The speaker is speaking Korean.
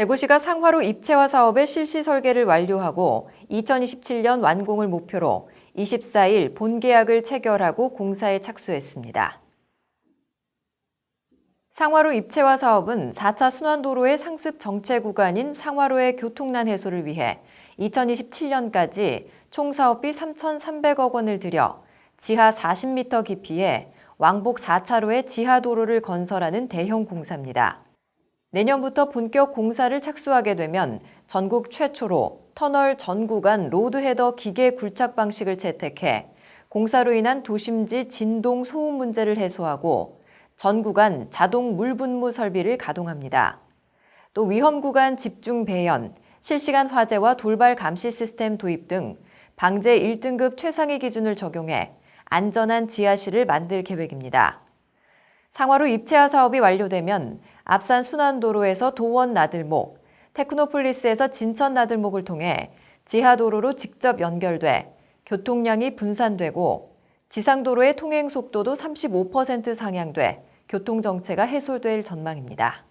대구시가 상화로 입체화 사업의 실시 설계를 완료하고 2027년 완공을 목표로 24일 본계약을 체결하고 공사에 착수했습니다. 상화로 입체화 사업은 4차 순환도로의 상습 정체 구간인 상화로의 교통난 해소를 위해 2027년까지 총 사업비 3,300억 원을 들여 지하 40m 깊이의 왕복 4차로의 지하도로를 건설하는 대형 공사입니다. 내년부터 본격 공사를 착수하게 되면 전국 최초로 터널 전 구간 로드헤더 기계 굴착 방식을 채택해 공사로 인한 도심지 진동 소음 문제를 해소하고 전 구간 자동 물 분무 설비를 가동합니다. 또 위험 구간 집중 배연, 실시간 화재와 돌발 감시 시스템 도입 등 방제 1등급 최상위 기준을 적용해 안전한 지하실을 만들 계획입니다. 상화로 입체화 사업이 완료되면 앞산 순환도로에서 도원 나들목, 테크노폴리스에서 진천 나들목을 통해 지하도로로 직접 연결돼 교통량이 분산되고 지상도로의 통행 속도도 35% 상향돼 교통정체가 해소될 전망입니다.